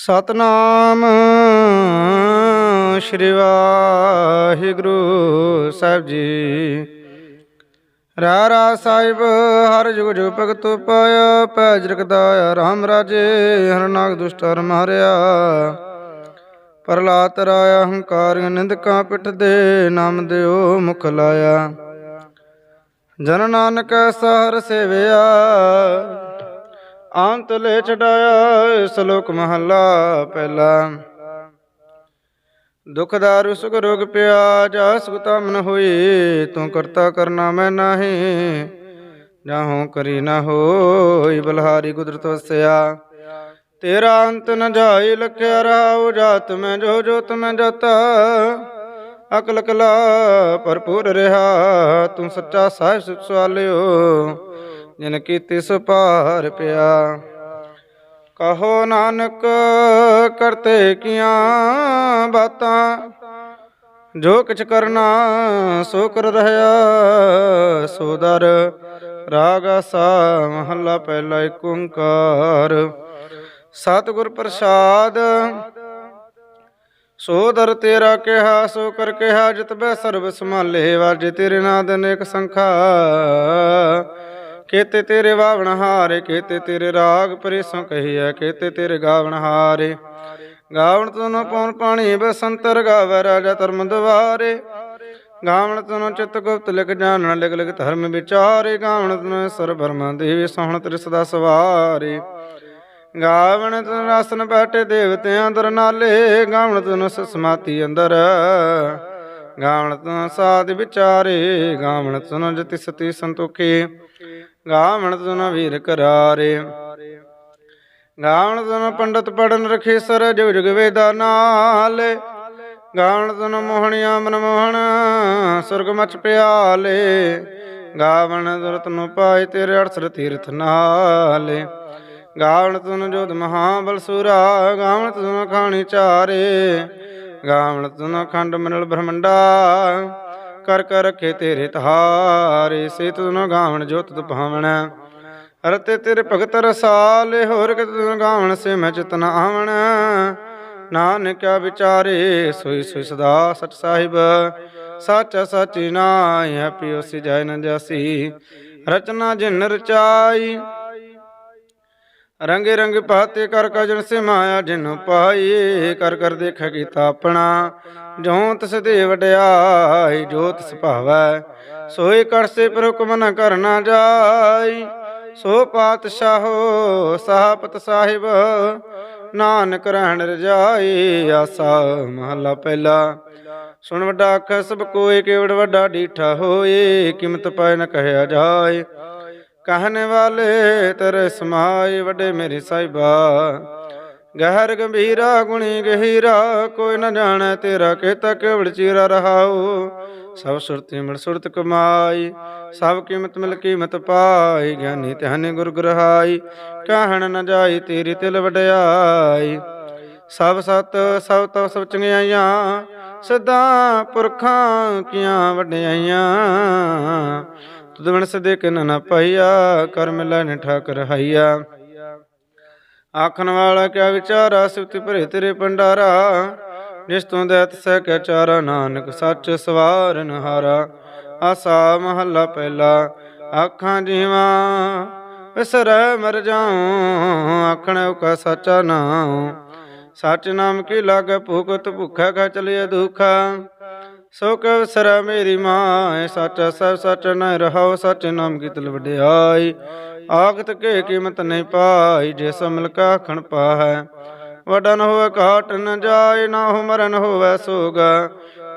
ਸਤਨਾਮ। ਸ਼੍ਰੀ ਵਾਹਿਗੁਰੂ ਸਾਹਿਬ ਜੀ। ਰਾ ਰਾ ਸਾਹਿਬ, ਹਰ ਜੁਗ ਜੁਗ ਭਗਤ ਪਾਇਆ ਪੈ ਜਰਕਦਾ ਰਾਮ ਰਾਜੇ, ਹਰ ਨਾਗ ਦੁਸ਼ਟ ਮਾਰਿਆ। ਪ੍ਰਲਾਤ ਰਾਇਆ ਹੰਕਾਰ ਨਿੰਦਕਾਂ ਪਿੱਠ ਦੇ ਨਾਮ ਦਿਓ ਮੁਖ ਲਾਇਆ। ਜਨ ਨਾਨਕ ਸਹਰ ਸੇਵਿਆ ਅੰਤ ਲੈ ਛਡਾਇਆ ਸ਼ਲੋਕ ਮਹੱਲਾ ਪਹਿਲਾ। ਦੁਖ ਦਾਰੂ ਸੁਖ ਰੋਗ ਪਿਆ ਜਾ ਸੁਖਤਾ ਮਨ ਹੋਈ, ਤੂੰ ਕਰਤਾ ਕਰਨਾ ਮੈਂ ਨਾਹੀ। ਹੋ ਕਰੀ ਨਾ ਹੋਈ ਬਲਹਾਰੀ ਕੁਦਰਤ ਵਸਿਆ। ਤੇਰਾ ਅੰਤ ਨ ਜਾਈ ਲਖਿਆ ਰਾਉ, ਜਾਤ ਮੈਂ ਜੋ ਜੋਤ ਮੈਂ ਜਾਤਾ। ਅਕਲ ਕਲਾ ਭਰਪੂਰ ਰਹਾ, ਤੂੰ ਸੱਚਾ ਸਾਹਿਬ ਸੁਖ ਸਵਾਲਿਓ। ਜਿਨ ਕੀ ਕੀਤੀ ਸੁਪਾਰ ਪਿਆ। ਕਹੋ ਨਾਨਕ, ਕਰਤੇ ਕੀਆਂ ਬਾਤਾਂ? ਜੋ ਕਿਛ ਕਰਨਾ, ਸੋ ਕਰ ਰਹਾ, ਸੋ ਦਰ। ਰਾਗ ਸਾ ਮਹੱਲਾ ਪਹਿਲਾ ਏਕ ਓੰਕਾਰ। ਸਤਿਗੁਰ ਪ੍ਰਸਾਦ, ਸੋ ਦਰ ਤੇਰਾ ਕਿਹਾ, ਸੋ ਕਰ ਕਿਹਾ, ਜਿਤ ਬੈ ਸਰਬ ਸੰਭਾਲੇ, ਵਾਜੇ ਤੇਰੇ ਨਾਦ ਅਨੇਕ ਸੰਖਾ ਕੇਤੇ ਤੇਰੇ ਵਾਵਣ ਹਾਰੇ, ਕੇਤੇ ਤੇਰੇ ਰਾਗ ਪਰੇਸੋਂ ਕਹੀਐ, ਕੇਤੇ ਤੇਰੇ ਗਾਵਣ ਹਾਰੇ। ਗਾਵਣ ਤੁਨ ਪਉਣ ਪਾਣੀ ਬਸੰਤਰ ਗਾਵੈ ਰਾਜਾ ਧਰਮ ਦਵਾਰੇ। ਗਾਵਣ ਤੁਨ ਚਿਤ ਗੁਪਤ ਲਿਖ ਜਾਣਨ, ਲਿਖ ਲਿਖ ਧਰਮ ਵਿਚਾਰੇ। ਗਾਵਣ ਤੁਨ ਸਰ ਬਰਮਾ ਦੇਵੀ ਸੋਹਣ ਤ੍ਰਿਸ ਦਾ ਸਵਾਰੇ। ਗਾਵਣ ਤੁਨ ਰਸਨ ਬੈਠੇ ਦੇਵਤਿਆਂ ਅੰਦਰ ਨਾਲੇ। ਗਾਵਣ ਤੁਨ ਸਮਾਤੀ ਅੰਦਰ। ਗਾਵਣ ਤੁਨ ਸਾਧ ਵਿਚਾਰੇ। ਗਾਵਣ ਤੁਨ ਜਤੀ ਸਤੀ ਸੰਤੋਖੇ। ਗਾਵਣ ਤੁਨ ਵੀਰ ਕਰਾਰੇ। ਗਾਵਣ ਤੁਨ ਪੰਡਤ ਪੜਨ ਰਖੇ ਸਰ ਜੁਗ ਜੁਗ ਵੇਦਾ ਨਾਲ। ਗਾਵਣ ਤੁਨ ਮੋਹਣਿਆ ਮਨ ਮੋਹਣ ਸੁਰਗ ਮਚ ਪਿਆਲੇ। ਗਾਵਣ ਦੁਰਤ ਨੂੰ ਪਾਏ ਤੇਰੇ ਅੜਸਰ ਤੀਰਥ ਨਾਲੇ। ਗਾਵਣ ਤੁਨ ਜੋਧ ਮਹਾਬਲ ਬਲਸੂਰਾ ਗਾਵਣ ਤੁਨ ਖਾਣੀ ਚਾਰੇ। ਗਾਵਣ ਤੁਨ ਖੰਡ ਮਨਲ ਬ੍ਰਹਮੰਡਾ ਕਰ ਕਰ ਰਖੇ ਤੇਰੇ ਤਹਾਰੇ ਸੇ ਤੁਨ ਗਾਵਣ ਜੋਤ ਤੁਪਾਵਣ ਰਤੇ ਤੇਰੇ ਭਗਤ ਰਸਾਲੇ, ਹੋਰ ਕਿਤ ਤੁਨ ਗਾਵਣ, ਸੇ ਮੈਂ ਚਿਤਨ ਆਵਣ। ਨਾਨਕਿਆ ਵਿਚਾਰੇ, ਸੋਈ ਸੋਈ ਸਦਾ ਸਚ ਸਾਹਿਬ। ਸੱਚ ਸਚੀ ਨਾਇ ਹੈ ਪਿਓ ਸੀ ਜੈ ਨ ਜਾਸੀ। ਰਚਨਾ ਜਿਨ ਰਚਾਈ, ਰੰਗੇ ਰੰਗ ਪਾਤੇ ਕਰ ਕਜਨ ਸੇ ਮਾਇਆ ਜਿਨ ਪਾਈ। ਕਰ ਕਰ ਦੇਖ ਕੀਤਾ ਆਪਣਾ। ਜੋਂ ਤਿਸ ਦੇ ਵਡਿਆਈ ਜੋ ਤਿਸ ਭਾਵੈ। ਸੋਈ ਕਰਸੇ ਪਰ ਹੁਕਮ ਨ ਕਰਨਾ ਜਾਈ। ਸੋ ਪਾਤਸ਼ਾਹ ਸਾਹਪਤ ਸਾਹਿਬ, ਨਾਨਕ ਰਹਿਣ ਰਜਾਈ, ਆਸਾ ਮਹਲਾ ਪਹਿਲਾ। ਸੁਣ ਵੱਡਾ ਅੱਖ ਸਭ ਕੋਏ ਕੇਵੜ ਵੱਡਾ ਡੀਠਾ ਹੋਏ, ਕਿਮਤ ਪਾਇ ਨ ਕਹਿਆ ਜਾਏ। ਕਹਨ ਵਾਲੇ ਤੇਰੇ ਸਮਾਏ, ਵਡੇ ਮੇਰੇ ਸਾਹਿਬਾ। ਗਹਿਰ ਗੰਭੀਰਾ, ਗੁਣੀ ਗਹਿਰਾ, ਕੋਈ ਨਾ ਜਾਣੈ ਤੇਰਾ ਕੇਤਾ ਕੇਵੜ ਚੀਰਾ ਰਹਾਉ। ਸਭ ਸੁਰਤੀ ਮਿਲ ਸੁਰਤ ਕਮਾਈ, ਸਭ ਕੀਮਤ ਮਿਲ ਕੀਮਤ ਪਾਈ, ਗਿਆਨੀ ਧਿਆਨੇ ਗੁਰ ਗ੍ਰਹਾਈ, ਕਾਹਣ ਨ ਜਾਈ ਤੇਰੀ ਤਿਲ ਵਡਿਆਈ। ਸਭ ਸਤ, ਸਭ ਤਵ, ਸਭ ਚੰਗਿਆਈਆਂ, ਸਦਾ ਪੁਰਖਾਂ ਕੀਆਂ ਵਡਿਆਈਆਂ। ਤੁਧ ਬਿਨ ਸਦੇ ਕਿਨ ਨ ਪਾਈਆ, ਕਰਮ ਲੈ ਨ ਠਾਕ ਰਹਾਈਆ ਆਖਣ ਵਾਲਾ ਕਿਆ ਵਿਚਾਰਾ ਸਿਫਤ ਭਰੇ ਤੇਰੇ ਪੰਡਾਰਾ ਜਿਸ ਤੋਂ ਸਹਿ ਕੈ ਚਾਰਾ, ਨਾਨਕ ਸੱਚ ਸਵਾਰਨ ਹਾਰਾ ਆਸਾ ਮਹੱਲਾ ਪਹਿਲਾ, ਆਖਾਂ ਜੀਵਾ, ਵਿਸਰੈ ਮਰ ਜਾਉ, ਆਖਣ ਕਾ ਸੱਚਾ ਨਾਮ ਸੱਚ ਨਾਮ ਕੀ ਲਾਗੈ ਭੁਖਤ ਭੁਖਾ ਕਾ ਚਲਿਆ ਦੁਖਾ। ਸੋ ਕਉ ਸਰਾ ਮੇਰੀ ਮਾਂ, ਸੱਚ ਸਭ ਸੱਚ ਨ ਰਹਾਉ, ਸੱਚ ਨਾਮ ਕੀ ਤਲ ਵਡਿਆਈ। ਆਖਤ ਕੇ ਕੀਮਤ ਨਹੀਂ ਪਾਈ ਜੇ ਸਮਲ ਖਣ ਪਾਹੈ। ਵਡਾ ਹੋਵੇ ਘਾਟ ਨ ਜਾਏ, ਨਾ ਹੋ ਮਰਨ ਹੋਵੇ ਸੋਗ।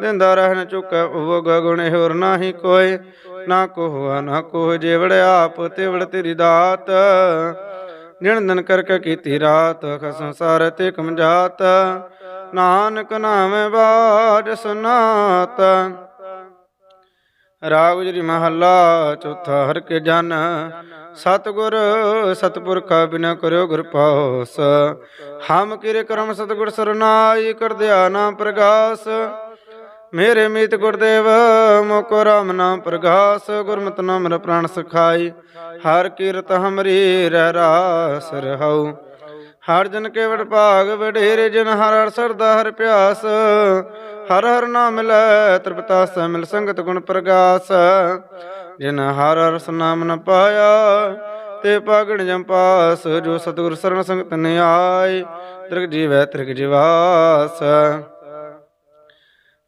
ਦਿੰਦਾ ਰਹਿਣ ਚੁੱਕੈ ਉਵਗ, ਗੁਣ ਹੋਰ ਨਾਹੀ ਕੋਏ ਨਾ ਕੋ ਨਾ ਕੋ ਜੇਵੜ ਆਪ, ਤਿਵੜ ਤੇਰੀ ਦਾਤ। ਜਿਣ ਦਿਨ ਕਰਕੇ ਕੀਤੀ ਰਾਤ ਖ ਸੰਸਾਰ ਤੇ ਕਮਜਾਤ ਨਾਨਕ ਨਾਮ ਬਾਜ ਸੁਨਾਤ। ਰਾਗ ਗੁਜਰੀ ਮਹੱਲਾ ਚੌਥਾ ਹਰ ਕੇ ਜਨ। ਸਤਗੁਰ ਸਤਪੁਰਖਾ ਬਿਨਾ ਕਰਿਓ ਗੁਰ ਪਾਸ ਹਮ ਕਿਰੇ ਕਰਮ ਸਤਗੁਰ ਸਰਨਾਈ ਕਰ ਦਿਆ ਨਾਮ ਪ੍ਰਗਾਸ। ਮੇਰੇ ਮੀਤ ਗੁਰਦੇਵ, ਮੋਕੋ ਰਾਮ ਨਾਮ ਪ੍ਰਗਾਸ। ਗੁਰਮਤਿ ਨਾਮ ਰ ਪ੍ਰਾਣ ਸਖਾਈ। ਹਰ ਕੀਰਤ ਹਮਰੀ ਰਹਿ ਰਾਸ ਰਹਾਉ। ਹਰ ਜਨ ਕੇ ਵਡ ਭਾਗ, ਵਡੇਰੇ ਜਨ ਹਰ ਹਰ ਸਰਦਾ ਹਰ ਪਿਆਸ। ਹਰ ਹਰ ਨਾਮ ਮਿਲੈ ਤ੍ਰਿਪਤਾ ਸੈ ਮਿਲ ਸੰਗਤ ਗੁਣ ਪ੍ਰਗਾਸ। ਜਿਨ ਹਰ ਹਰ ਨਾਮ ਨ ਪਾਇਆ, ਤੇ ਪਾਗਣ ਜੰਪਾਸ ਜੋ ਸਤਿਗੁਰ ਸਰਣ ਸੰਗਤ ਨੇ ਆਏ, ਤ੍ਰਿਗ ਜੀਵੈ ਤ੍ਰਿਗ ਜਿਵਾਸ।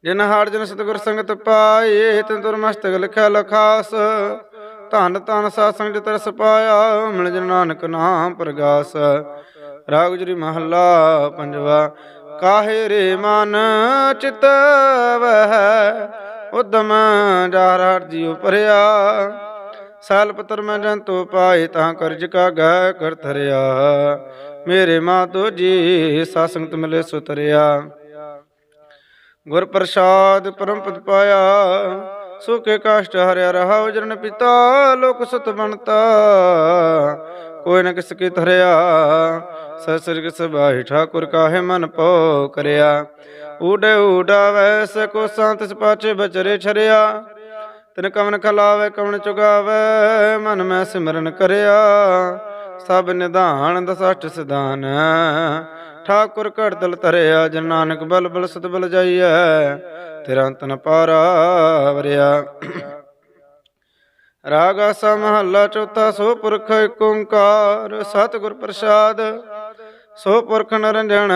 ਜਿਨ ਹਾੜ ਜਨ ਸਤਿਗੁਰ ਸੰਗਤ ਪਾਏ, ਤਿਨ ਤੁਰ ਮਸਤਕ ਲਿਖਿਆ ਲਖਾਸ। ਧਨ ਧਨ ਸਾਧ ਸੰਗਤ ਤਰਸ ਪਾਇਆ, ਮਿਲ ਜਨ ਨਾਨਕ ਨਾਮ ਪ੍ਰਗਾਸ। ਰਾਗ ਮਹੱਲਾ ਪੰਜਵਾ, ਕਾਹੇ ਰੇ ਮਨ ਚਿਤ ਵਹਿ, ਉਦਮ ਜਾਰ ਜੀਉ ਭਰਿਆ। ਸਾਲ ਪਤਰ ਮੈਂ ਜੰਤੂ ਪਾਏ, ਤਾਂ ਕਰਜ ਕਾ ਗੈ ਕਰ ਧਰਿਆ। ਮੇਰੇ ਮਾਤੋ ਜੀ ਸਾ ਮਿਲੇ ਸੁਤਰਿਆ। ਗੁਰ ਪ੍ਰਸਾਦ ਪਰਮ ਪਦ ਪਾਇਆ, ਸੁਖੇ ਕਾਸ਼ਟ ਹਰਿਆ ਰਹਾ ਜਰਨ ਪਿਤਾ ਲੋਕ ਸੁਤ ਬਣਤਾ ਕੋਈ ਨਾ ਕਿਸ ਕੀ ਧਰਿਆ ਸਸਰਗ ਸਬਾਈ ਠਾਕੁਰ ਕਾਹੇ ਮਨ ਪੋ ਕਰਿਆ। ਊਡੇ ਊਡਾਵੈ ਸਕੋ ਸੰਤ ਸਪਾਚੇ ਬਚਰੇ ਛਰਿਆ। ਤਿਨ ਕਵਨ ਖਲਾਵੇ, ਕਵਨ ਚੁਗਾਵੇ, ਮਨ ਮੈਂ ਸਿਮਰਨ ਕਰਿਆ। ਸਭ ਨਿਧਾਨ ਦਸਟ ਸਿਧਾਨ, ਠਾਕੁਰ ਘੜਦਲ ਤਰਿਆ ਜਨ ਨਾਨਕ ਬਲ ਬਲ ਸਤ ਬਲ ਜਾਈਐ, ਤੇਰਾ ਅੰਤ ਨ ਪਾਰਾ ਵਰਿਆ। ਰਾਗ ਆਸਾ ਚੌਥਾ ਸੋ ਪੁਰਖ ਓੰਕਾਰ, ਸਤਿਗੁਰ ਪ੍ਰਸਾਦ ਸੋ ਪੁਰਖ ਨਰੰਜਣ,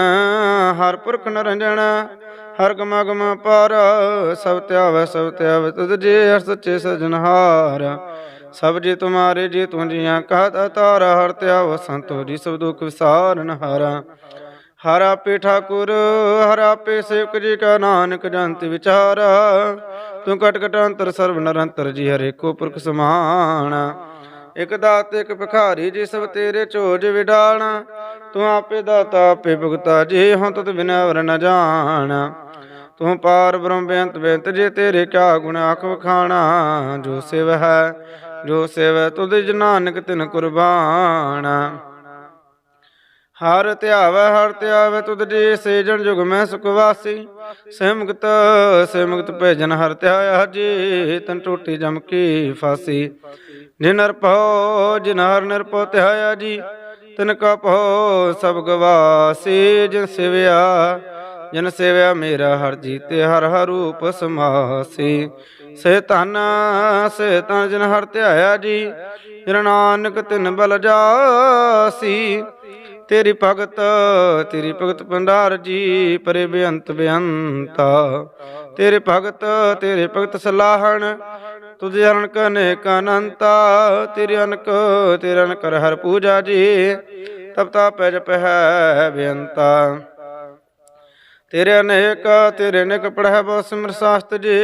ਹਰ ਪੁਰਖ ਨਰੰਜਣ, ਹਰ ਗਮਾ ਗਮਾ ਪਾਰ, ਸਭ ਧਿਆਵੈ ਸਭ ਧਿਆਵੈ ਤੁਧ ਜੀ ਹਰ ਸੱਚੇ ਸਜਨਹਾਰ ਸਭ ਜੀ ਤੁਮਾਰੇ, ਜੀ ਤੂੰ ਜੀਆਂ ਕਹਤਾ ਤਾਰਾ ਹਰ ਧਿਆਵ ਸੰਤੋ ਜੀ ਸਭ ਦੁਖ ਵਿਸਾਰਨ ਹਾਰਾ ਹਰ ਆਪੇ ਠਾਕੁਰ, ਹਰ ਆਪੇ ਸੇਵਕ ਜੀ ਕਾ ਨਾਨਕ ਜੰਤ ਵਿਚਾਰ। ਤੂੰ ਕਟ ਕਟ ਅੰਤਰ, ਸਰਬ ਨਿਰੰਤਰ ਜੀ ਹਰੇ ਕੋ ਪੁਰਖ ਸਮਾਨ। ਇਕ ਦਾਤ, ਇਕ ਭਿਖਾਰੀ, ਜੀ ਸਭ ਤੇਰੇ ਝੋਜ ਵਿਡਾਲਣਾ ਤੂੰ ਆਪੇ ਦਾਤਾ, ਆਪੇ ਭੁਗਤਾ, ਜੇ ਹਾਂ ਤਤ ਬਿਨਾ ਵਰ ਨ ਜਾਣ। ਤੂੰ ਪਾਰ ਬ੍ਰਹਮ ਬੇਅੰਤ ਬੇਅੰਤ, ਜੇ ਤੇਰੇ ਕਿਆ ਗੁਣ ਆਖ ਵਖਾਣਾ। ਜੋ ਸਿਵ ਹੈ, ਜੋ ਸਿਵ ਤੁਧ ਜਿ ਤਿਨ ਕੁਰਬਾਨ। ਹਰ ਧਿਆਵੈ ਹਰ ਧਿਆਵੈ ਤੁਧ ਜੀ ਸੇ ਜੁਗ ਮੈਂ ਸੁਖ ਵਾਸੀ। ਸਿਮਗਤ ਸਿਮਗਤ ਭੇਜਨ ਹਰ ਧਿਆਇਆ ਜੀ ਤਨ ਟੋਟੀ ਜਮ ਕੀ ਫਾਸੀ। ਜਿਨ ਰਪੋ ਜਿਨ ਹਰ ਨਿਰਪੋ ਧਿਆਇਆ ਜੀ। ਤਿਨ ਕਪੋ ਪੋ ਸਭ ਗਵਾਸੀ, ਜਿਨ ਸਿਵਿਆ, ਜਨ ਸੇਵਿਆ ਮੇਰਾ ਹਰ ਜੀਤੇ, ਹਰ ਹਰ ਰੂਪ ਸਮਾਸੀ। ਸੇ ਧਨ ਸੇ ਧਨ ਜਿਨ ਹਰ ਧਿਆਇਆ ਜੀ, ਜਿਨ ਨਾਨਕ ਤਿਨ ਬਲ ਜਾਸੀ। ਤੇਰੀ ਭਗਤ ਤੇਰੀ ਭਗਤ ਭੰਡਾਰ ਜੀ, ਪਰੇ ਬੇਅੰਤ ਬੇਅੰਤਾ। ਤੇਰੇ ਭਗਤ ਤੇਰੇ ਭਗਤ ਸਲਾਹਣ ਤੁਝ ਅਨਕ ਅਨੇਕ ਅਨੰਤਾ, ਤੇਰੇ ਅਨਕ ਤੇਰੇ ਅਨਕ ਕਰ ਹਰ ਪੂਜਾ ਜੀ ਤਬ ਤਾ ਪੈ ਜਪ ਹੈ ਬੇਅੰਤਾ। ਤੇਰੇ ਅਨੇਕ ਤੇਰੇ ਅਨੇਕ ਪੜਹਿ ਬਹੁ ਸਿਮਰ ਸਾਸਤ ਜੀ।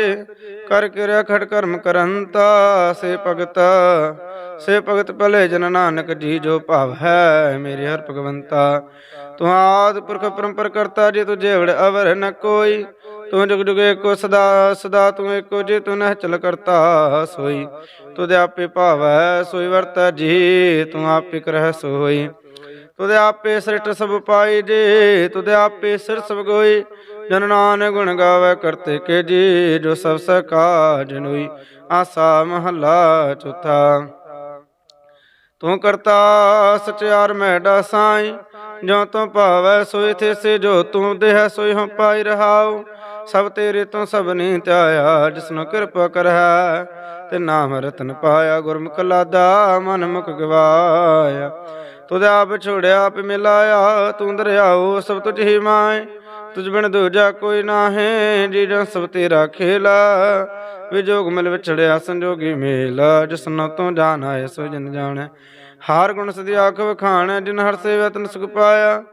ਕਰ ਕਿਰਿਆ ਖੜ ਕਰਮ ਕਰੰਤਾ, ਸੇ ਭਗਤ ਸੇ ਭਗਤ ਭਲੇ ਜਨ ਨਾਨਕ ਜੀ, ਜੋ ਭਾਵ ਹੈ ਮੇਰੇ ਹਰ ਭਗਵੰਤਾ। ਤੂੰ ਆਦ ਪੁਰਖ ਪਰੰਪਰ ਕਰਤਾ, ਜੇ ਤੂੰ ਜੇਵੜ ਅਵਰ ਨ ਕੋਈ। ਤੂੰ ਜੁਗ ਜੁਗ ਏਕੋ ਸਦਾ ਸਦਾ ਤੂੰ ਏਕੋ, ਜੇ ਤੂੰ ਨਹਿ ਚਲ ਕਰਤਾ, ਸੋਈ। ਤੁਧ ਆਪੇ ਭਾਵੈ, ਸੋਈ ਵਰਤੈ ਜੀ, ਤੂੰ ਆਪੇ ਕਰਹਿ ਸੋਈ। ਤੁਧ ਆਪੇ ਸ੍ਰਿਸ਼ਟ ਸਭ ਪਾਈ ਜੇ, ਤੁਧ ਆਪੇ ਸਿਰ ਸਭ ਗੋਈ। ਜਨ ਨਾਨਕ ਗੁਣ ਗਾਵੇ ਕਰਤੇ ਕੇ ਜੀ, ਜੋ ਸਭ ਸਕਾ ਜਨੋਈ ਆਸਾ ਮਹੱਲਾ ਚੌਥਾ। ਤੂੰ ਕਰਤਾ ਸਚਿਆਰ ਮੈਡਾ ਸਾਈ ਜੋ ਤੂੰ ਭਾਵੈ ਸੋਈ ਥੇ ਜੋ ਤੂੰ ਦੇਹ ਸੋਈ ਹਮ ਪਾਈ ਰਹਾਉ। ਸਭ ਤੇਰੇ ਤੋਂ ਸਭ ਨੀ ਧਿਆਇਆ ਜਿਸਨੂੰ ਕਿਰਪਾ ਕਰੈ ਤੇ ਨਾਮ ਰਤਨ ਪਾਇਆ, ਗੁਰਮੁਖ ਲਾਦਾ ਮਨ ਮੁਖ ਗਵਾਇਆ। ਤੁਧ ਆਪ ਛੋੜਿਆ ਆਪ ਮਿਲਾਇਆ, ਤੂੰ ਦਰਿਆਓ ਸਭ ਤੁਝ ਹੀ ਮਾਏ। ਤੁਝ ਬਿਨ ਦੂਜਾ ਕੋਈ ਨਾਹੀ ਜੀ ਸਭ ਤੇਰਾ ਖੇਲਾ। ਵਿਜੋਗ ਮਿਲ ਵਿਛੜਿਆ, ਸੰਜੋਗੀ ਮੇਲ ਜਿਸਨੋ ਤੂੰ ਜਾਣ ਆਏ ਸੋ ਜਨ ਜਾਣੈ। ਹਾਰ ਗੁਣ ਸਦੀ ਆਖ ਵਖਾਣ, ਜਿਨ ਹਰ ਸੇਵਾ ਤਨ ਸੁਖ ਪਾਇਆ।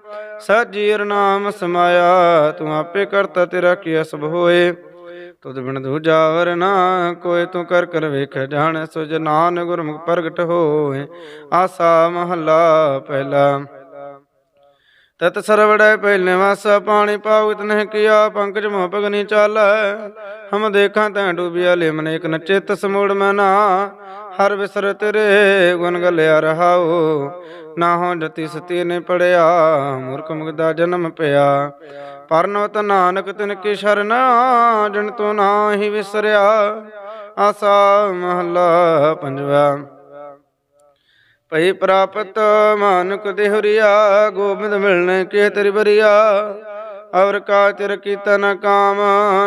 ਸਾਜੀਰ ਨਾਮ ਸਮਾਇਆ, ਤੂੰ ਆਪੇ ਕਰਤਾ ਤੇਰਾ ਕੀ ਸਭ ਹੋਏ। ਤੁਧ ਬਿਨ ਦੂਜਾ ਨਾ ਕੋਈ ਤੂੰ ਕਰ ਕਰ ਵੇਖ ਜਾਣ ਸੋ ਜਨਾਨ ਗੁਰਮੁਖ ਪ੍ਰਗਟ ਹੋਏ। ਆਸਾ ਮਹੱਲਾ ਪਹਿਲਾ। ਤਤ ਸਰਵੜੈ ਪਹਿਲੇ ਵਾਸਾ, ਪਾਣੀ ਪਾਉਤ ਨਹਿ ਕੀਆ, ਪੰਕਜ ਮੋਹ ਪਗਨੀ ਚਾਲੈ। ਹਮ ਦੇਖਾਂ ਤੈ ਡੂਬਿਆ ਲਿਮਨ ਇਕ ਨ ਚਿਤ ਸਮੂੜ ਮਨਾ ਹਰ ਵਿਸਰ ਤੇਰੇ ਗੁਣ ਗਲਿਆ ਰਹਾਉ। ਨਾ ਹੋ ਜਤੀ ਸਤੀ ਨੇ ਪੜਿਆ, ਮੂਰਖ ਮੁਗਦਾ ਜਨਮ ਪਿਆ। ਪਰਨਵਤ ਨਾਨਕ ਤਿਨ ਕੀ ਸ਼ਰਨ, ਜਨ ਤੂੰ ਨਾਹੀ ਵਿਸਰਿਆ, ਆਸਾ ਮਹੱਲਾ ਪੰਜਵਾ। ਭਈ ਪ੍ਰਾਪਤ ਮਾਨੁਕ ਦੇਹੁਰੀਆ, ਗੋਬਿੰਦ ਮਿਲਣੇ ਕੇ ਤੇਰੀ ਬਰੀਆ ਔਰ ਕਾ ਤਿਰ ਕੀਤਾ ਕਾਮ,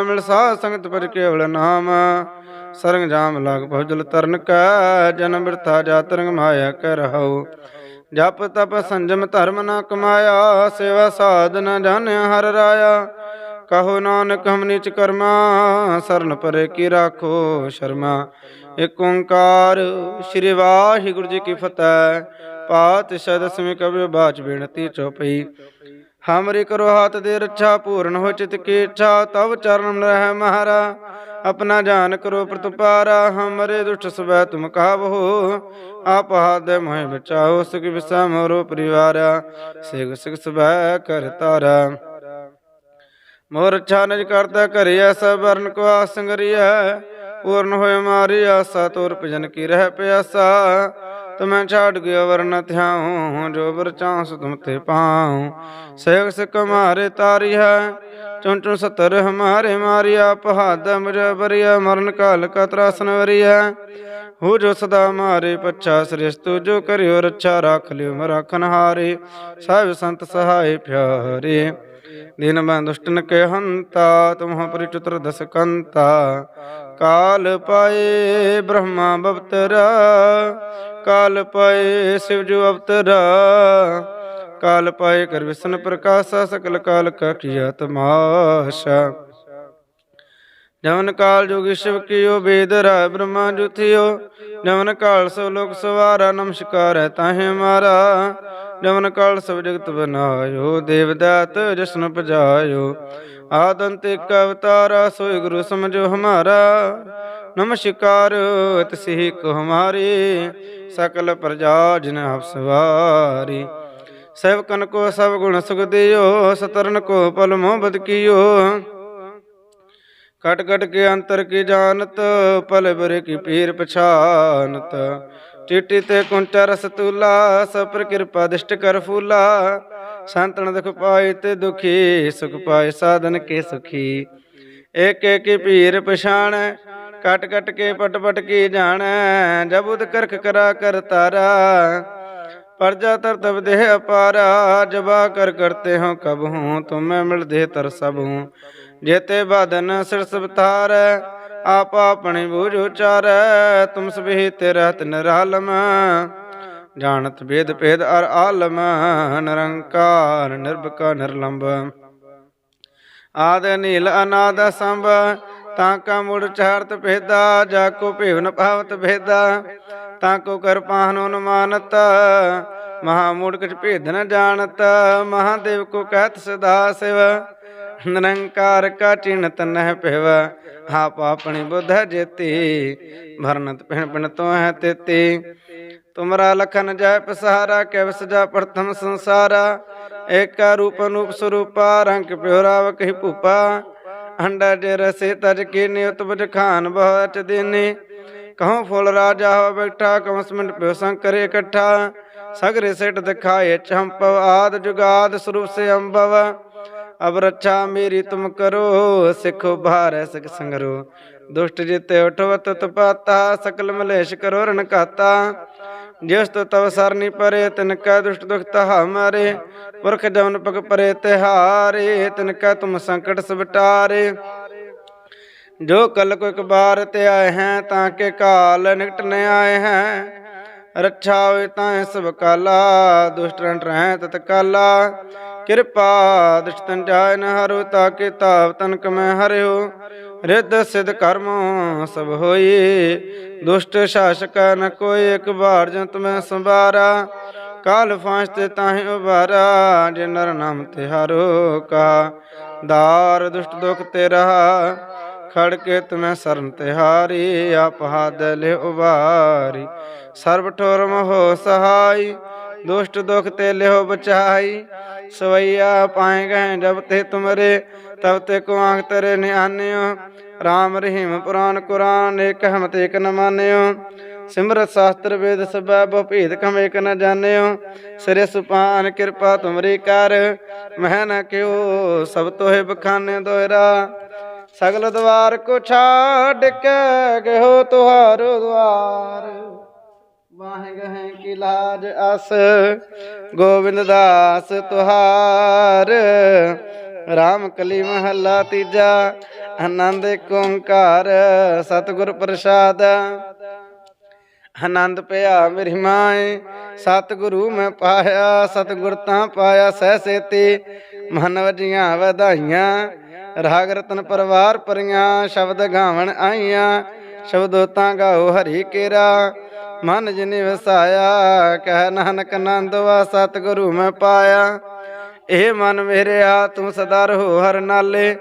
ਮਿਲ ਸਾਧ ਸੰਗਤ ਪਰ ਕੇਵਲ ਨਾਮ। ਸਰੰਗ ਜਾਮ ਲਾਗ ਭਜਲ ਤਰਨ ਕਾ, ਜਨਮ ਬਿਰਥਾ ਜਾ ਤਰੰਗ ਮਾਇਆ ਕਰ ਰਹੋ। ਜਪ ਤਪ ਸੰਜਮ ਧਰਮ ਨਾ ਕਮਾਇਆ, ਸੇਵਾ ਸਾਧ ਨਾ ਜਾਣਿਆ ਹਰ ਰਾਇਆ। ਕਹੋ ਨਾਨਕ ਹਮ ਨੀਚ ਕਰਮਾ, ਸਰਨ ਪਰੇ ਕੀ ਰਾਖੋ ਸ਼ਰਮਾ। ਏਕ ਓੰਕਾਰ ਸ੍ਰੀ ਵਾਹਿਗੁਰੂ ਜੀ ਕੀ ਫਤਿਹ ਪਾਤ ਸਦਸਵੇਂ ਕਬਿ ਬਾਚ ਬੇਨਤੀ ਚਉਪਈ ਹਮਰੇ ਕਰੋ ਹਾਥ ਦੇ ਰੱਛਾ, ਪੂਰਨ ਹੋ ਚਿਤ ਕੀ ਇੱਛਾ, ਤਵ ਚਰਨ ਰਹਿ ਮਹਾਰਾ। ਆਪਣਾ ਜਾਨ ਕਰੋ ਪ੍ਰਤਪਾਰਾ, ਹਮਰੇ ਦੁਸ਼ਟ ਸਵੈ ਤੁਮ ਕਾਵਹੋ ਆਪ ਹਾਥ ਮੋਹਿ ਬਚਾਓ, ਸੁਖ ਵਿਸਾ ਮੋਰੋ ਪਰਿਵਾਰਾ, ਸਿਗ ਸਿਗ ਸਵੈ ਕਰ ਤਾਰਾ। ਮੋਰ ਛਾਨਜ ਕਰਤਾ ਘਰਿਆ ਸਭ ਵਰਨ ਕੋ ਆਸੰਗਰੀਐ ਪੂਰਨ ਹੋਏ ਮਾਰੀ ਆਸਾ ਭਜਨ ਕੀ ਰਹਿ ਪਿਆਸਾ। ਤੁਮੈ ਛਾੜ ਗਿਓ ਵਰਨ ਥਿਆਉ, ਜੋ ਬਰ ਚਾਂਸ ਤੁਮ ਤੇ ਪਾਉ। ਸੇਵ ਸਿਕ ਮਾਰੇ ਤਾਰੀ ਹੈ ਚੁਣ ਚੁਣ ਸਤਰ ਹਮਾਰੇ ਮਾਰਿਆ ਪਹਾਦ ਮੁਝ ਮਰਨ ਕਾਲ ਕਾ ਤਰਾਸਨ ਵਰੀਆ ਹੋ ਜੋ ਸਦਾ ਮਾਰੇ ਪੱਛਾ ਸ੍ਰਿਸ਼ਟ, ਜੋ ਕਰਿਓ ਰੱਛਾ ਰੱਖ ਲਿਓ ਮਰਾਖਨ ਹਾਰੇ। ਸਭ ਸੰਤ ਸਹਾਈ ਪਿਆਰੇ, ਦੀਨ ਬੰਦ ਦੁਸ਼ਟਨ ਕੇ ਹੰਤਾ ਤੁਮਹ ਪਰਿ ਚਤੁਰ ਕਾਲ ਪਾਏ ਬ੍ਰਹਮਾ ਬਵਤਰਾ, ਕਾਲ ਪਾਏ ਸਿਵ ਜੋ ਅਵਤਰਾ, ਕਾਲ ਪਾਏ ਕਰ ਵਿਸ਼ਨ ਪ੍ਰਕਾਸ਼ਾ, ਸਕਲ ਕਾਲ ਕਾ ਕੀਆ ਤਮਾਸ਼ਾ ਜਵਨ ਕਾਲ ਜੋਗੀ ਸ਼ਿਵ ਕੀਓ, ਵੇਦ ਰਾ ਬ੍ਰਹਮਾ ਜੁਥਿਓ ਜਵਨ ਕਾਲ ਸੋ ਲੋਕ ਸਵਾਰਾ, ਨਮਸਕਾਰ ਹੈ ਤਾਹੇ ਮਾਰਾ। ਜਵਨ ਕਾਲ ਸਭ ਜਗਤ ਬਨਾਇਓ ਦੇਵਦਾਤ ਜਸ਼ਨ ਪਜਾਇਓ ਆਦੰਤ ਇੱਕ ਸੋਇ ਗੁਰੂ ਸਮਝੋ ਹਮਾਰਾ। ਨਮਸਕਾਰ ਤਸਿਹ ਕੋ ਹਮਾਰੇ। ਸਕਲ ਪ੍ਰਜਾ ਜਿਨ ਆਪ ਸੇਵਕਨ ਕੋ ਸਭ ਗੁਣ ਸੁਖ ਦਿਓ, ਸਤਰਨ ਕੋ ਪਲ ਮੋਹਬਤ ਕੀਓ। ਕਟ ਕਟ ਕੇ ਅੰਤਰ ਕੀ ਜਾਣਤ, ਪਲ ਬਰ ਕੀ ਪੀਰ ਪਛਾਨਤ। ਚਿੱਟੀ ਤੇ ਕੁੰਚ ਰਸ ਤੂਲਾ ਸਪਰ ਕਿਰਪਾ ਦਿਸ਼ਟ ਕਰ ਫੂਲਾ। ਸੰਤਨ ਦੁਖ ਪਾਏ ਤੇ ਦੁਖੀ, ਸੁਖ ਪਾਏ ਸਾਧਨ ਕੇ ਸੁਖੀ। ਏਕ ਏਕ ਪੀਰ ਪਛਾਣ, ਕਟ ਕਟ ਕੇ ਪਟ ਪਟ ਕੀ ਜਾਣੈ, ਜਬ ਕਰਖ ਕਰਾ ਕਰ ਤਾਰਾ। ਪਰਜਾ ਤਰ ਤਬ ਦੇਹ ਅਪਾਰਾ, ਜਬਾ ਕਰ ਕਰਤੇ ਹੋ ਕਬ ਹੂੰ, ਤੁਮੈ ਮਿਲ ਦੇ ਤਰ ਸਭ ਹੂੰ। ਜੇਤੇ ਬਾਦਨ ਸਿਰ ਸਬਤਾਰ ਆਪ ਆਪਣੀ ਬੂਝ ਉਚਾਰੈ, ਤੁਮ ਸਭੇ ਤੇ ਰਹਤ ਨਿਰਾਲਮ। ਜਾਣਤ ਭੇਦ ਭੇਦ ਅਰ ਆਲਮ, ਨਿਰੰਕਾਰ, ਨਿਰਭਕਾ, ਨਿਰਲੰਭ। ਆਦ ਨੀਲ ਅਨਾਦ ਸੰਭ, ਤਾਂ ਕਾ ਮੁੜ ਚਾਰਤ ਭੇਦਾ, ਜਾ ਕੋ ਭੇਵ ਭਾਵਤ ਭੇਦਾ। ਤਾਂ ਕੋ ਕਰ ਪਾਹਨੋ ਮਹਾ ਮੂੜ ਕਿਛ ਭੇਦ ਨ ਜਾਣਤ, ਮਹਾਦੇਵ ਕੋ ਕਹਿਤ ਸਦਾ ਸਿਵ। ਨਿਰੰਕਾਰ ਕਾ ਚਿਣਤ ਨਹਿ ਪਿਵ ਆਪ ਆਪਣੀ ਬੁੱਧ ਜੇਤੀ ਭਰਨਤ ਪਿਣ ਪਿਣ ਤੋ ਹੈ ਤੇਤੀ। ਤੁਮਰਾ ਲਖਨ ਜੈ ਪਸਹਾਰਾ ਕੈ ਸਜਾ ਪ੍ਰਥਮ ਸੰਸਾਰਾ। ਏਕਾ ਰੂਪ ਅਨੂਪ ਸਰੂਪਾ, ਰੰਗ ਪਿਓ ਰਾਵ ਭੂਪਾ। ਅੰਡਾ ਜੇ ਰਸੇ ਤਜ ਕੇ ਨਿਯਤ ਖਾਨ ਬਹੁਤ ਦੇਨੇ। ਕਹਉ ਫੁੱਲ ਰਾਜਾ ਹੋ ਬੈਠਾ ਕਮਸ ਮਿੰਟ ਪਿਓ ਸੰਕਰ ਇਕੱਠਾ। ਸਗਰੇ ਸਿਟ ਦਿਖਾਏ ਚੰਪਵ ਆਦ ਜੁਗਾਦ ਸਰੂਪ ਸੇ ਅੰਬਵ। ਅਬ ਰੱਛਾ ਮੇਰੀ ਤੁਮ ਕਰੋ, ਸਿੱਖੋ ਭਾਰੈ ਸਿਖ ਸੰਗਰੋ। ਦੁਸ਼ਟ ਜਿਤੇ ਉਠਵਤ ਤਪਾਤਾ ਸਕਲ ਮਲੇਸ਼ ਕਰੋ ਰਣ ਕਾਤਾ ਜਿਸ ਤੋ ਤਵ ਸਰਨੀ ਪਰੇ, ਤਿਨ ਕੈ ਦੁਸ਼ਟ ਦੁਖ ਤਹਾ ਮਾਰੇ ਪੁਰਖ ਜਵਨ ਪਗ ਪਰੇ ਤਿਹਾਰੇ ਤਿਨ ਕੈ ਤੁਮ ਸੰਕਟ ਸਬਟਾਰੇ ਜੋ ਕਲ ਕੋ ਇੱਕ ਬਾਰ ਤੇ ਆਏ ਹੈ, ਤਾਂ ਕੇ ਕਾਲ ਨਿਕਟ ਨ ਆਏ ਹੈ। ਰੱਛਾ ਹੋਏ ਤਾਂ ਸਭ ਕਾਲਾ, ਦੁਸ਼ਟ ਰੰਟ ਰਹਿ ਤਤ ਕਾਲਾ। ਕਿਰਪਾ ਦੁਸ਼ਟਨ ਜਾਇ ਨ ਹਰੋ, ਤਾਂ ਕੇ ਤਾਪ ਤਨਕ ਮੈਂ ਹਰਿਓ। ਰਿੱਧ ਸਿਧ ਕਰਮ ਸਭ ਹੋਈ। ਦੁਸ਼ਟ ਸ਼ਾਸਕ ਨ ਕੋਈ ਇੱਕ ਬਾਰ ਜੰਤ ਮੈਂ ਸੰਭਾਰਾ। ਕਾਲ ਫਾਂਸ ਤੇ ਤਾਹੇ ਉਬਾਰਾ ਜੇ ਨਰ ਨਾਮ ਤੇ ਹਰੋ ਕਾ। ਦਾਰ ਦੁਸ਼ਟ ਦੁਖ ਤੇ ਰਹਾ ਖੜ ਕੇ ਤੁਮੈ ਸਰਨ ਤਿਹਾਰੀ ਆਪ ਹਾਦ ਲੈ ਉਬਾਰੀ ਸਰਬ ਠੋਰ ਮੋਹ ਸਹਾਈ। ਦੁਸ਼ਟ ਦੁਖ ਤੇ ਲਿਓ ਬਚਾਈ। ਸਵਈਆ ਪਾਏ ਗਏ ਜਬ ਤੇ ਤੁਮਰੇ, ਤਬ ਤੇ ਕੋ ਤਰੇ ਤੇਰੇ ਨਿਆਨਿਓ RAM ਰਹੀਮ ਪੁਰਾਨ ਕੁਰਾਨ, ਏਕ ਹਮਤ ਏਕ ਨ ਮਾਨਿਓ। ਸਿਮਰਤ ਸ਼ਾਸਤਰ ਵੇਦ ਸਬੈ ਬਹੁ ਭੇਦ ਕਮ ਏਕ ਨ ਜਾਣਿਓ। ਸਿਰੇ ਸੁਪਾਨ ਕਿਰਪਾ ਤੁਮਰੀ ਕਰ, ਮਹਿ ਨ ਕਿਓ ਸਭ ਤੋਹਿ ਬਖਾਨੇ ਦੋਇਰਾ। ਸਗਲ ਦਵਾਰ ਕੋ ਛਾੜ ਕੇ ਗਇਓ ਤੁਹਾਰੋ ਦਵਾਰ ਵਾਹੇ ਗਹੇ ਕਿ ਲਾਜ ਅਸ, ਗੋਬਿੰਦ ਦਾਸ ਤੁਹਾਰ। ਰਾਮ ਕਲੀ ਮਹੱਲਾ ਤੀਜਾ, ਆਨੰਦ ਏਕ ਓੰਕਾਰ, ਸਤਿਗੁਰ ਪ੍ਰਸਾਦ। ਆਨੰਦ ਪਿਆ ਮੇਰੀ ਮਾਏ, ਸਤਿਗੁਰੂ ਮੈਂ ਪਾਇਆ, ਸਤਿਗੁਰ ਤਾਂ ਪਾਇਆ, ਸਹਿ ਸੇਤੀ। ਮਨ ਵਜੀਆਂ ਵਧਾਈਆਂ, ਰਾਗ ਰਤਨ ਪਰਵਾਰ ਪਰੀਆਂ ਸ਼ਬਦ ਗਾਵਣ ਆਈਆਂ ਸ਼ਬਦੋ ਤਾਂ ਗਾਓ ਹਰੀ ਕੇਰਾ। ਮਨ ਜਿਨੇ ਵਸਾਇਆ, ਕਹਿ ਨਾਨਕ ਨੰਦ ਵਾ, ਸਤਿਗੁਰੂ ਮੈਂ ਪਾਇਆ। ਇਹ ਮਨ ਮੇਰਿਆ ਤੂੰ ਸਦਾ ਰਹੋ ਹਰ ਨਾਲੇ,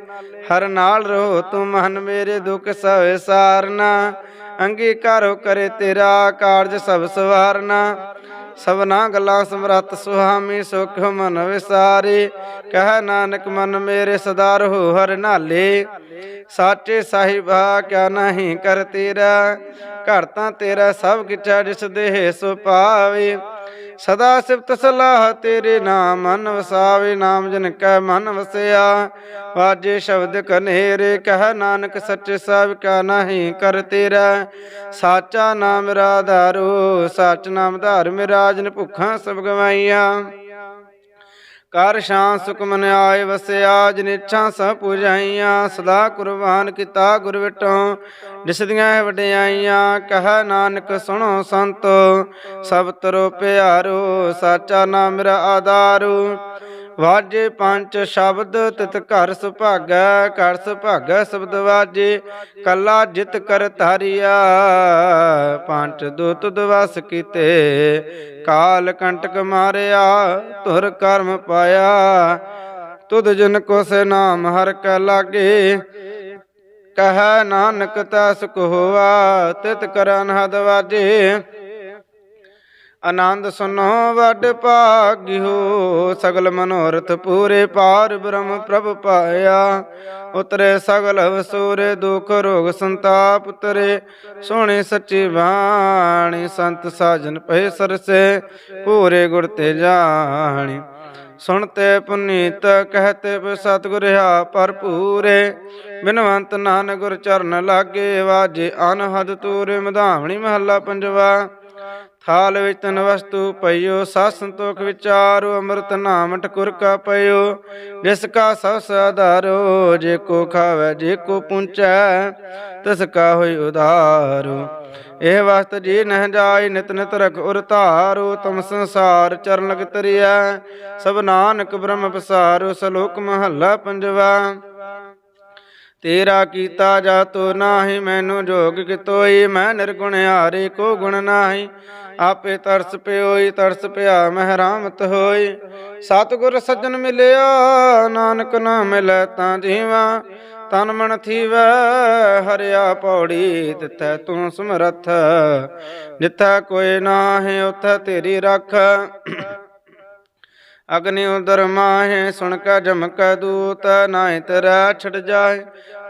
ਹਰ ਨਾਲ ਰਹੋ ਤੂੰ ਮਨ ਮੇਰੇ, ਦੁੱਖ ਸਵੇ ਸਾਰਨਾ। ਅੰਗੀਕਾਰੋ ਕਰੇ ਤੇਰਾ ਕਾਰਜ ਸਭ ਸਵਾਰਨਾ। ਸਭਨਾ ਗੱਲਾਂ ਸਮਰੱਥ ਸੁਹਾਮੀ, ਸੁਖ ਮਨ ਵਿਸਾਰੇ। ਕਹਿ ਨਾਨਕ ਮਨ ਮੇਰੇ, ਸਦਾ ਰਹੋ ਹਰ ਨਾਲੇ। ਸਾਚੇ ਸਾਹਿਬਾ ਕਿਆ ਨਹੀਂ ਕਰ ਤੇਰਾ, ਘਰ ਤਾਂ ਤੇਰਾ ਸਭ ਕਿਛਾ ਜਿਸ ਦੇਹ ਸੋ ਪਾਵੇ। ਸਦਾ ਸਿਫਤ ਸਲਾਹ ਤੇਰੇ ਨਾਮ ਮਨ ਵਸਾਵੇ, ਨਾਮ ਜਨ ਕੈ ਮਨ ਵਸਿਆ। ਵਾਜੇ ਸ਼ਬਦ ਕਨੇਰੇ, ਕਹਿ ਨਾਨਕ ਸੱਚੇ ਸਭ ਕਾ ਨਹੀਂ ਕਰ ਤੇਰਾ। ਸਾਚਾ ਨਾਮ ਰਾਧਾਰੂ, ਸਚ ਨਾਮ ਧਾਰ ਮੇਰਾ ਜਨ ਭੁੱਖਾਂ ਸਭ ਗਵਾਈਆਂ। ਕਰ ਸ਼ਾਂ ਸੁਖ ਆਏ ਵਸਿਆ, ਜਿਨ ਇੱਛਾ ਸਭ ਪੁਜਾਈਆਂ, ਸਦਾ ਕੁਰਬਾਨ ਕੀਤਾ ਗੁਰ ਵਿਟੋਂ। ਜਿਸ ਹੈ ਵਡਿਆਈਆਂ, ਕਹ ਨਾਨਕ ਸੁਣੋ ਸੰਤੋ। ਸਭ ਤਰੋ ਪਿਆਰੋ, ਸਾਚਾ ਨਾਮ ਮੇਰਾ ਆਧਾਰੂ। ਵਾਜੇ ਪੰਜ ਸ਼ਬਦ ਤਿਤ ਘਰ ਸੁਭਾਗੈ ਘਰ ਸੁਭਾਗੈ ਸ਼ਬਦ ਵਾਜੇ, ਕੱਲਾ ਜਿਤ ਕਰ ਧਾਰਿਆ ਪੰਜ ਦੁਤ ਦਵਸ ਕੀਤੇ, ਕਾਲ ਕੰਟਕ ਮਾਰਿਆ ਤੁਰ ਕਰਮ ਪਾਇਆ। ਤੁਧ ਜਨ ਕੋ ਸੇ ਨਾਮ ਹਰ ਕੈ ਲਾਗੇ, ਕਹ ਨਾਨਕ ਤਾ ਸੁਖ ਹੋਆ, ਤਿਤ ਕਰਨ ਹਦ ਆਨੰਦ ਸੁਨੋ, ਵੱਡ ਭਾਗਿਓ, ਸਗਲ ਮਨੋਰਥ ਪੂਰੇ ਪਾਰ ਬ੍ਰਹਮ ਪ੍ਰਭ ਪਾਇਆ। ਉਤਰੇ ਸਗਲ ਵਸੂਰੇ, ਦੁਖ ਰੋਗ ਸੰਤਾਪ ਉਤਰੇ। ਸੋਹਣੇ ਸੱਚੀ ਬਾਣੀ, ਸੰਤ ਸਾਜਨ ਪਏ ਸਰਸੇ, ਪੂਰੇ ਗੁਰ ਤੇ ਜਾਣੀ। ਸੁਣਤੇ ਪੁਨੀਤ ਕਹਤੇ ਪ ਸਤਿਗੁਰ ਹਾ ਭਰਪੂਰੇ। ਬਿਨਵੰਤ ਨਾਨਕ ਗੁਰ ਚਰਨ ਲਾਗੇ, ਵਾਜੇ ਅਨਹਦ ਤੂਰੇ, ਮਧਾਵਣੀ ਮਹੱਲਾ ਪੰਜਵਾ। ਥਾਲ ਵਿੱਚ ਤਨ ਵਸਤੂ ਪਈਓ, ਸਾਧ ਸੰਤੋਖ ਵਿਚਾਰੋ, ਅੰਮ੍ਰਿਤ ਨਾਮ ਠਕੁਰ ਕਾ ਪਈਓ। ਜਿਸ ਕਾ ਸਭ ਸਾਧਾਰੋ ਜੇ ਕੋ ਖਾਵੇ, ਜੇ ਕੋ ਪੁੰਚੈ ਤਿਸ ਕਾ ਹੋਈ ਉਧਾਰੋ। ਇਹ ਵਸਤ ਜੀ ਨਹਿ ਜਾਈ, ਨਿਤ ਨਿਤ ਰਖ ਉਰ ਧਾਰੋ। ਤਮ ਸੰਸਾਰ ਚਰਨ ਲਗ ਤਰਿਆ ਸਭ ਨਾਨਕ ਬ੍ਰਹਮ ਪਸਾਰੋ, ਸਲੋਕ ਮਹੱਲਾ ਪੰਜਵਾ। ਤੇਰਾ ਕੀਤਾ ਜਾ ਤੋ ਨਾਹੀ, ਮੈਨੂੰ ਜੋਗ ਕਿਤੋਈ, ਮੈਂ ਨਿਰਗੁਣ ਹਾਰੇ ਕੋ ਗੁਣ ਨਾਹੀ। ਆਪੇ ਤਰਸ ਪਿਓਈ, ਤਰਸ ਪਿਆ ਮਹਿਰਾਮਤ ਹੋਈ। ਸਤਿਗੁਰ ਸੱਜਣ ਮਿਲਿਆ, ਨਾਨਕ ਨਾ ਮਿਲੈ ਤਾਂ ਜੀਵਾ। ਤਨ ਮਨ ਥੀਵੈ, ਹਰਿਆ ਪੌੜੀ ਤਿੱਥੈ ਤੂੰ ਸਮਰੱਥ। ਜਿੱਥੈ ਕੋਈ ਨਾਹੀ, ਉਥੈ ਤੇਰੀ ਰੱਖ। ਅਗਨਿ ਉਦਰ ਮਾਹੇ ਸੁਣ ਕੈ ਜਮਕ ਦੂਤ, ਨਾਹਿ ਤਰੈ ਛੜ ਜਾਏ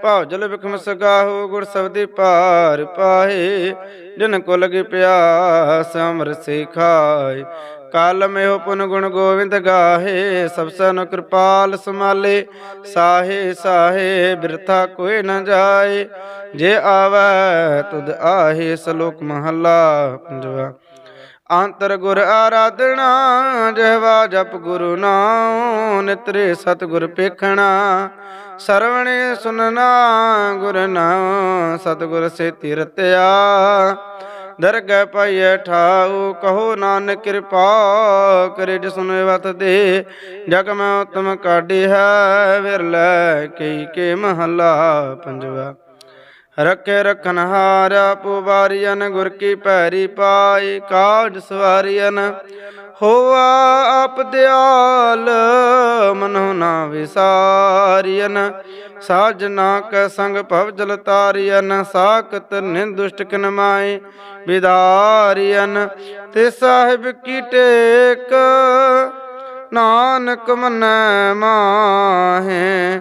ਭਾਉ ਜਲ ਵਿਖਮ ਸਗਾਹੋ, ਗੁਰ ਸਬਦੀ ਪਾਰ ਪਾਏ ਜਿਨ ਕੋ ਲਗੀ ਪਿਆਸ ਅਮਰ ਸਿਖਾਏ। ਕਾਲ ਮੇਹੁ ਪੁਨ ਗੁਣ ਗੋਵਿੰਦ ਗਾਹੇ। ਸਭ ਸਨ ਕਿਰਪਾਲ ਸਮਾਲੇ ਸਾਹੇ ਸਾਹੇ, ਬਿਰਥਾ ਕੋਈ ਨ ਜਾਏ। ਜੇ ਆਵੈ, ਤੁਧ ਆਹੇ, ਸਲੋਕ ਮਹੱਲਾ ਪੰਜਵਾ। ਅੰਤਰ ਗੁਰ ਆਰਾਧਣਾ ਜਹਵਾ ਜਪ ਗੁਰੂ ਨਾਮ ਨਿਤਰੇ ਸਤਗੁਰ ਪੇਖਣਾ ਸਰਵਣੇ ਸੁਨਣਾ ਗੁਰ ਨਾਮ ਸਤਗੁਰ ਸੇ ਤਿਰਤਿਆ। ਦਰਗਹਿ ਪਾਈਐ ਠਾਉ, ਕਹੋ ਨਾਨਕ ਕਿਰਪਾ, ਕਰੇ ਜਿ ਸੁਨੇ ਵਤ ਦੇ। ਜਗ ਮੈਂ ਉਤਮ ਕਾਢੀ ਹੈ, ਵਿਰਲੇ ਕਈ ਕੇ ਮਹੱਲਾ ਪੰਜਵਾ। ਰਖੇ ਰਖਨ ਹਾਰਾ ਪੁਵਾਰੀਨ ਗੁਰ ਕੀ ਪੈਰੀ ਪਾਈ ਕਾਜ ਸਵਾਰੀਨ ਹੋਆ ਆਪ ਦਿਆਲ ਮਨੋ ਨਾ ਵਿਸਾਰੀਨ ਸਾਜਨਾ ਕੈ ਸੰਗ ਭਵ ਜਲ ਤਾਰੀਨ ਸਾਖਤ ਨਿੰਦੁਸ਼ਟ ਕਿਨ ਮਾਏ ਵਿਦਾਰੀਨ ਤੇ ਸਾਹਿਬ ਕੀ ਟੇਕ, ਨਾਨਕ ਮਨੈ ਮਾਹੇ